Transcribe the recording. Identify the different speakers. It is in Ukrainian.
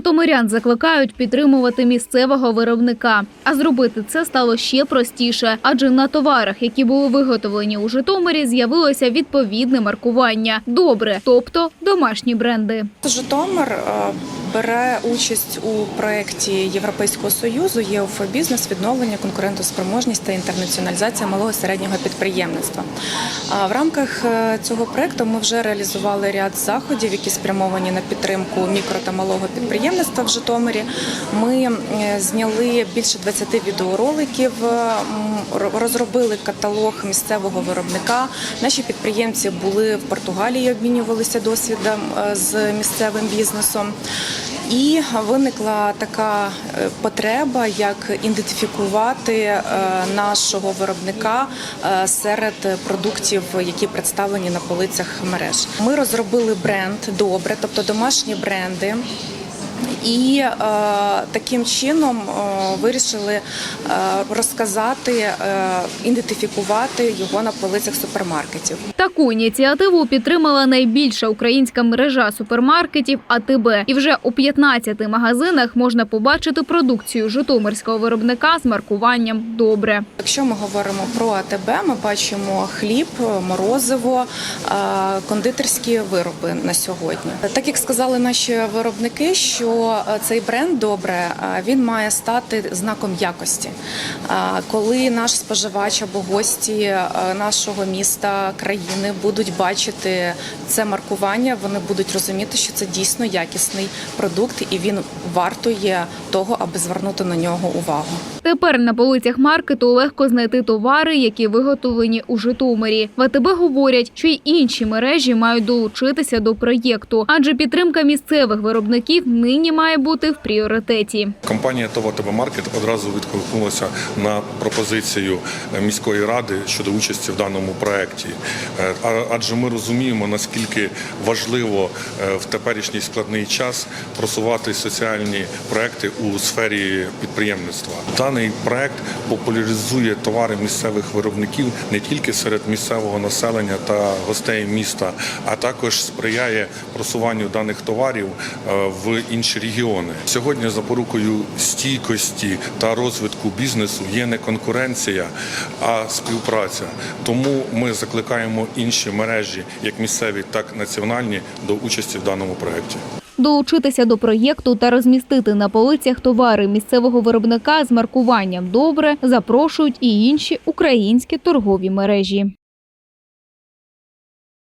Speaker 1: Житомирян закликають підтримувати місцевого виробника. А зробити це стало ще простіше, адже на товарах, які були виготовлені у Житомирі, з'явилося відповідне маркування. Добре, тобто домашні бренди.
Speaker 2: Житомир е, бере участь у проєкті Європейського союзу ЄОФ бізнес відновлення конкурентоспроможність та інтернаціоналізація малого і середнього підприємництва. В рамках е, цього проєкту ми вже реалізували ряд заходів, які спрямовані на підтримку мікро та малого підприємництва в Житомирі. Ми е, зняли більше 20 відеороликів, е, розробили каталог місцевого виробника. Наші підприємці були в Португалії, обмінювалися досвідом з місцевим бізнесом. І виникла така е, потреба, як ідентифікувати е, нашого виробника е, серед продуктів, які представлені на полицях мереж. Ми розробили бренд добре, тобто домашні бренди. І е, таким чином е, вирішили е, розказати, е, ідентифікувати його на полицях супермаркетів.
Speaker 1: Таку ініціативу підтримала найбільша українська мережа супермаркетів АТБ. І вже у 15 магазинах можна побачити продукцію житомирського виробника з маркуванням Добре.
Speaker 2: Якщо ми говоримо про АТБ, ми бачимо хліб, морозиво, е, кондитерські вироби на сьогодні. Так як сказали наші виробники, що е, цей бренд добре е, він має стати знаком якості. Е, Коли наш споживач або гості нашого міста країни будуть бачити це маркування, вони будуть розуміти, що це дійсно якісний продукт, і він вартує того, аби звернути на нього увагу.
Speaker 1: Тепер на полицях маркету легко знайти товари, які виготовлені у Житомирі. В АТБ говорять, що й інші мережі мають долучитися до проєкту, адже підтримка місцевих виробників нині має бути в пріоритеті.
Speaker 3: Компанія ТОВА ТБ Маркет одразу відгукнулася на пропозицію міської ради щодо участі в даному проєкті. Е, Адже ми розуміємо, наскільки важливо е, в теперішній складний час просувати соціальні проекти у сфері підприємництва. Даний проект популяризує товари місцевих виробників не тільки серед місцевого населення та гостей міста, а також сприяє просуванню даних товарів е, в інші регіони. Сьогодні запорукою стійкості та розвитку бізнесу є не конкуренція, а співпраця. Тому ми закликаємо інші мережі, як місцеві, так і національні, до участі в даному проєкті.
Speaker 1: Долучитися до проєкту та розмістити на полицях товари місцевого виробника з маркуванням добре запрошують і інші українські торгові мережі.